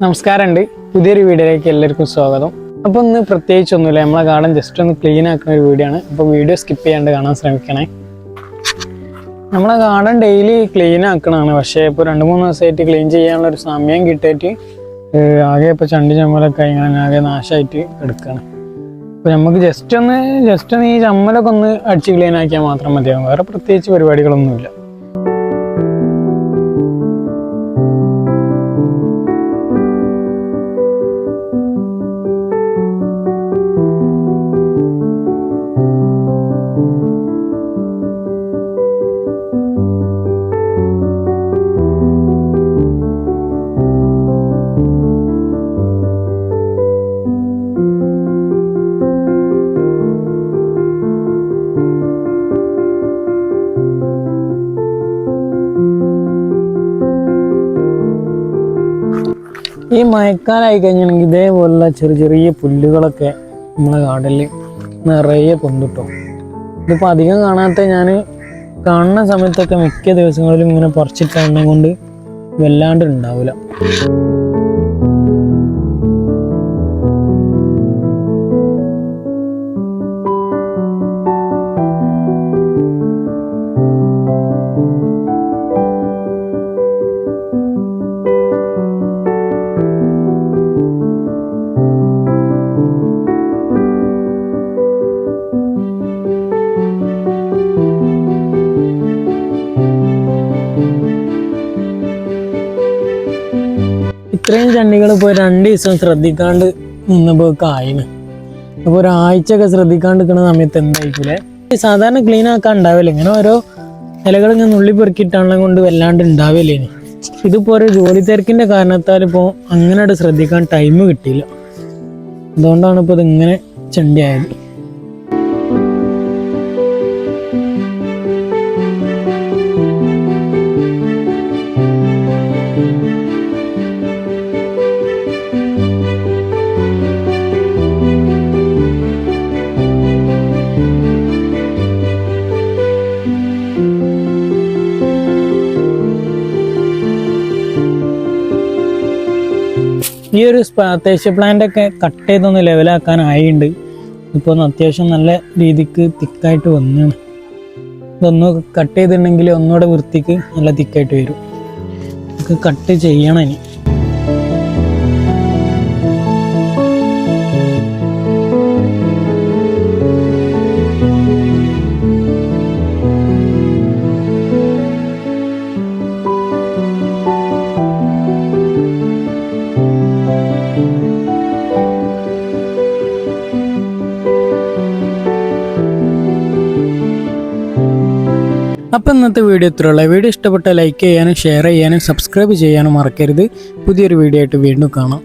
നമസ്കാരമുണ്ട്. പുതിയൊരു വീഡിയോയിലേക്ക് എല്ലാവർക്കും സ്വാഗതം. അപ്പോൾ ഇന്ന് പ്രത്യേകിച്ചൊന്നുമില്ല. നമ്മളെ ഗാർഡൻ ജസ്റ്റ് ഒന്ന് ക്ലീൻ ആക്കുന്ന ഒരു വീഡിയോ ആണ്. അപ്പോൾ വീഡിയോ സ്കിപ്പ് ചെയ്യാണ്ട് കാണാൻ ശ്രമിക്കണേ. നമ്മളെ ഗാർഡൻ ഡെയിലി ക്ലീൻ ആക്കണാണ് പക്ഷേ ഇപ്പോൾ രണ്ട് മൂന്ന് ദിവസമായിട്ട് ക്ലീൻ ചെയ്യാനുള്ള ഒരു സമയം കിട്ടിയിട്ട് ആകെ ഇപ്പോൾ ചണ്ടി ചമ്മലൊക്കെ ഇങ്ങനെ ആകെ നാശമായിട്ട് എടുക്കുകയാണ് അപ്പോൾ നമുക്ക് ജസ്റ്റ് ഒന്ന് ജസ്റ്റ് ഒന്ന് ഈ ചമ്മലൊക്കെ ഒന്ന് അടിച്ച് ക്ലീൻ ആക്കിയാൽ മാത്രം മതിയാകും വേറെ പ്രത്യേകിച്ച് പരിപാടികളൊന്നുമില്ല. ഈ മഴക്കാലമായി കഴിഞ്ഞാണെങ്കിൽ ഇതേപോലുള്ള ചെറിയ ചെറിയ പുല്ലുകളൊക്കെ നമ്മളെ കാടിൽ നിറയെ പൊന്തിട്ടോ. ഇതിപ്പോൾ അധികം കാണാത്ത ഞാൻ കാണുന്ന സമയത്തൊക്കെ മിക്ക ദിവസങ്ങളിലും ഇങ്ങനെ പറിച്ചിട്ടാണെന്നും കൊണ്ട് വല്ലാണ്ട് ഉണ്ടാവില്ല ഇത്രയും ചണ്ടികൾ ഇപ്പോൾ രണ്ട് ദിവസം ശ്രദ്ധിക്കാണ്ട് നിന്നപ്പോൾ കായിന്. അപ്പോൾ ഒരാഴ്ചയൊക്കെ ശ്രദ്ധിക്കാണ്ട് നിൽക്കുന്ന സമയത്ത് എന്തായിരിക്കില്ലേ സാധാരണ ക്ലീൻ ആക്കാൻ ഉണ്ടാവില്ല. ഇങ്ങനെ ഓരോ ഇലകൾ ഇങ്ങനെ നുള്ളി പെറുക്കിയിട്ടാണല്ലോ കൊണ്ട് വല്ലാണ്ട് ഉണ്ടാവില്ല ഇനി? ഇതിപ്പോൾ ഒരു ജോലി തിരക്കിന്റെ കാരണത്താൽ ഇപ്പോൾ അങ്ങനെ ശ്രദ്ധിക്കാൻ ടൈം കിട്ടിയില്ല. അതുകൊണ്ടാണ് ഇപ്പോൾ ഇതിങ്ങനെ ചണ്ടിയായത്. ഈ ഒരു തേശ്യ പ്ലാന്റ് ഒക്കെ കട്ട് ചെയ്തൊന്ന് ലെവലാക്കാനായിട്ടുണ്ട് ഇപ്പോൾ ഒന്ന് അത്യാവശ്യം നല്ല രീതിക്ക് തിക്കായിട്ട് വന്നാണ്. ഇതൊന്ന് കട്ട് ചെയ്തിട്ടുണ്ടെങ്കിൽ ഒന്നുകൂടെ വൃത്തിക്ക് നല്ല തിക്കായിട്ട് വരും. കട്ട് ചെയ്യണം ഇനി. അപ്പം ഇന്നത്തെ വീഡിയോ ഇത്രയുള്ള. വീഡിയോ ഇഷ്ടപ്പെട്ട ലൈക്ക് ചെയ്യാനും ഷെയർ ചെയ്യാനും സബ്സ്ക്രൈബ് ചെയ്യാനും മറക്കരുത്. പുതിയൊരു വീഡിയോ ആയിട്ട് വീണ്ടും കാണാം.